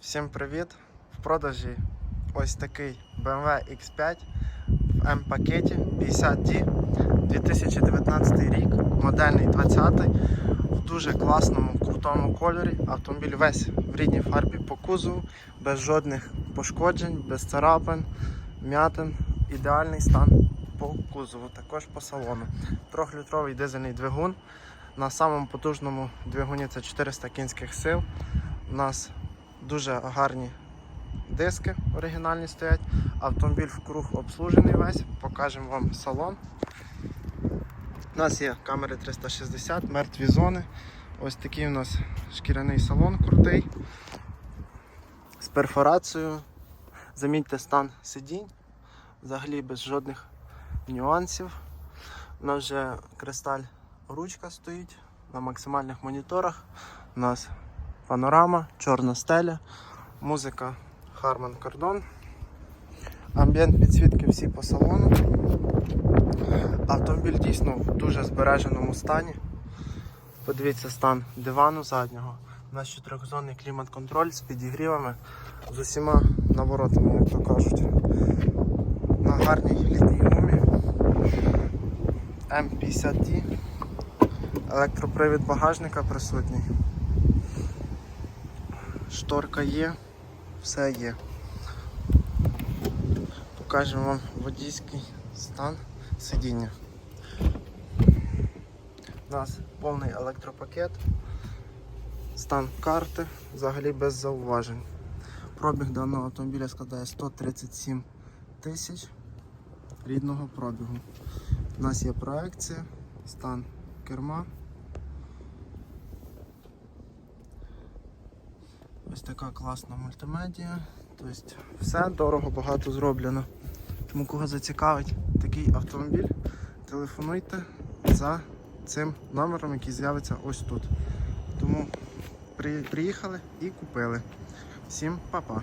Всім привіт! В продажі ось такий BMW X5 в М-пакеті 50D 2019 рік, модельний 20-й, в дуже класному, крутому кольорі. Автомобіль весь в рідній фарбі по кузову, без жодних пошкоджень, без царапин, м'ятин. Ідеальний стан по кузову, також по салону. Трьохлітровий дизельний двигун. На самому потужному двигуні це 400 кінських сил. У нас дуже гарні диски оригінальні стоять. Автомобіль в круг обслужений весь. Покажемо вам салон. У нас є камери 360, мертві зони. Ось такий у нас шкіряний салон крутий. З перфорацією. Замітьте стан сидінь. Взагалі без жодних нюансів. У нас вже кристаль ручка стоїть на максимальних моніторах. У нас панорама, чорна стеля, музика Harman Kardon. Амбієнт підсвітки всі по салону. Автомобіль дійсно в дуже збереженому стані. Подивіться стан дивану заднього. У нас чотирьохзонний клімат-контроль з підігрівами, з усіма наворотами, як то кажуть. На гарній літній гумі. М50D. Електропривід багажника присутній. Шторка є, все є. Покажемо вам водійський стан сидіння. У нас повний електропакет, стан карти, взагалі без зауважень. Пробіг даного автомобіля складає 137 тисяч рідного пробігу. У нас є проекція, стан керма. Ось така класна мультимедіа. Тобто все дорого, багато зроблено. Тому кого зацікавить такий автомобіль, телефонуйте за цим номером, який з'явиться ось тут. Тому приїхали і купили. Всім па-па!